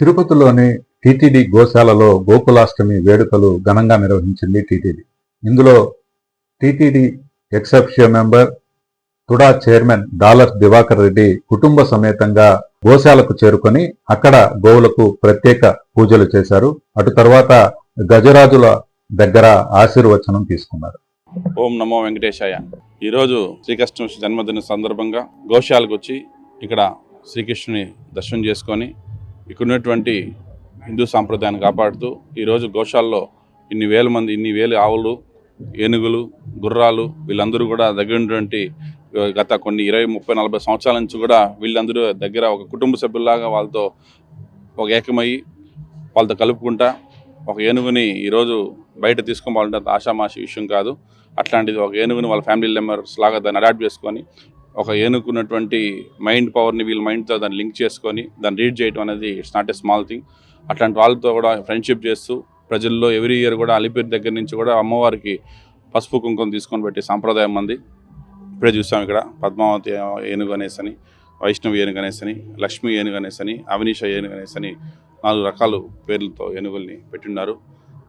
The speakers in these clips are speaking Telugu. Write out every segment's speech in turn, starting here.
తిరుపతిలోని టీటీడీ గోశాలలో గోకులాష్టమి వేడుకలు ఘనంగా నిర్వహించింది టీటీడీ. ఇందులో TTD ex officio member TUDA chairman Dollar Divakar Reddy కుటుంబ సమేతంగా గోశాలకు చేరుకొని అక్కడ గోవులకు ప్రత్యేక పూజలు చేశారు. అటు తర్వాత గజరాజుల దగ్గర ఆశీర్వచనం తీసుకున్నారు. ఓం నమో వెంకటేశాయ. ఈరోజు శ్రీకృష్ణ జన్మదిన సందర్భంగా గోశాలకు వచ్చి ఇక్కడ శ్రీకృష్ణుని దర్శనం చేసుకొని ఇక్కడున్నటువంటి హిందూ సాంప్రదాయాన్ని కాపాడుతూ ఈరోజు గోశాలలో ఇన్ని వేల మంది ఇన్ని వేల ఆవులు ఏనుగులు గుర్రాలు వీళ్ళందరూ కూడా దగ్గర ఉన్నటువంటి గత కొన్ని ఇరవై ముప్పై నలభై సంవత్సరాల నుంచి కూడా వీళ్ళందరూ దగ్గర ఒక కుటుంబ సభ్యుల్లాగా వాళ్ళతో ఒక ఏకమయ్యి వాళ్ళతో కలుపుకుంటా ఒక ఏనుగుని ఈరోజు బయట తీసుకోవాలంటే అంత ఆషామాషి విషయం కాదు. అట్లాంటిది ఒక ఏనుగుని వాళ్ళ ఫ్యామిలీ మెంబర్స్ లాగా దాన్ని అడాప్ట్ చేసుకొని ఒక ఏనుకున్నటువంటి మైండ్ పవర్ని వీళ్ళ మైండ్తో దాన్ని లింక్ చేసుకొని దాన్ని రీడ్ చేయడం అనేది it's not a small thing అట్లాంటి వాళ్ళతో కూడా ఫ్రెండ్షిప్ చేస్తూ ప్రజల్లో ఎవ్రీ ఇయర్ కూడా అలిపిరి దగ్గర నుంచి కూడా అమ్మవారికి పసుపు కుంకుమ తీసుకొని పెట్టి సాంప్రదాయం మంది ఇప్పుడే చూసాం ఇక్కడ పద్మావతి ఏనుగు అనేసని వైష్ణవి ఏనుగు అనేసని లక్ష్మి ఏనుగు అనేసని అవినీష ఏనుగు అనేసని నాలుగు రకాల పేర్లతో ఏనుగుల్ని పెట్టిన్నారు.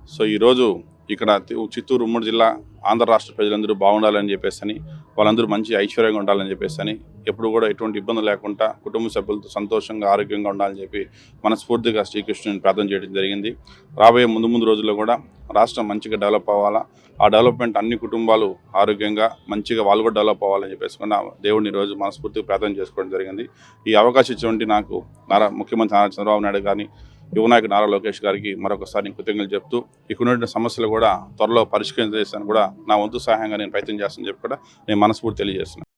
సో ఈరోజు ఇక్కడ చిత్తూరు ఉమ్మడి జిల్లా ఆంధ్ర రాష్ట్ర ప్రజలందరూ బాగుండాలని చెప్పేసి వాళ్ళందరూ మంచి ఐశ్వర్యంగా ఉండాలని చెప్పేసి ఎప్పుడు కూడా ఎటువంటి ఇబ్బంది లేకుండా కుటుంబ సభ్యులతో సంతోషంగా ఆరోగ్యంగా ఉండాలని చెప్పి మనస్ఫూర్తిగా శ్రీకృష్ణుని ప్రార్థన చేయడం జరిగింది. రాబోయే ముందు ముందు రోజుల్లో కూడా రాష్ట్రం మంచిగా డెవలప్ అవ్వాలా? ఆ డెవలప్మెంట్ అన్ని కుటుంబాలు ఆరోగ్యంగా మంచిగా వాళ్ళు కూడా డెవలప్ అవ్వాలని చెప్పేసి కూడా దేవుడిని రోజు మనస్ఫూర్తిగా ప్రార్థన చేసుకోవడం జరిగింది. ఈ అవకాశం ఇచ్చినటువంటి నాకు నారా ముఖ్యమంత్రి నారా చంద్రబాబు నాయుడు కానీ యువనాయకుడు నారా లోకేష్ గారికి మరొకసారి నేను కృతజ్ఞతలు చెప్తూ ఇక్కడ సమస్యలు కూడా త్వరలో పరిష్కరించేసాను కూడా నా వంతు సహాయంగా నేను ప్రయత్నం చేస్తానని చెప్పి కూడా నేను మనస్ఫూర్తి తెలియజేస్తున్నాను.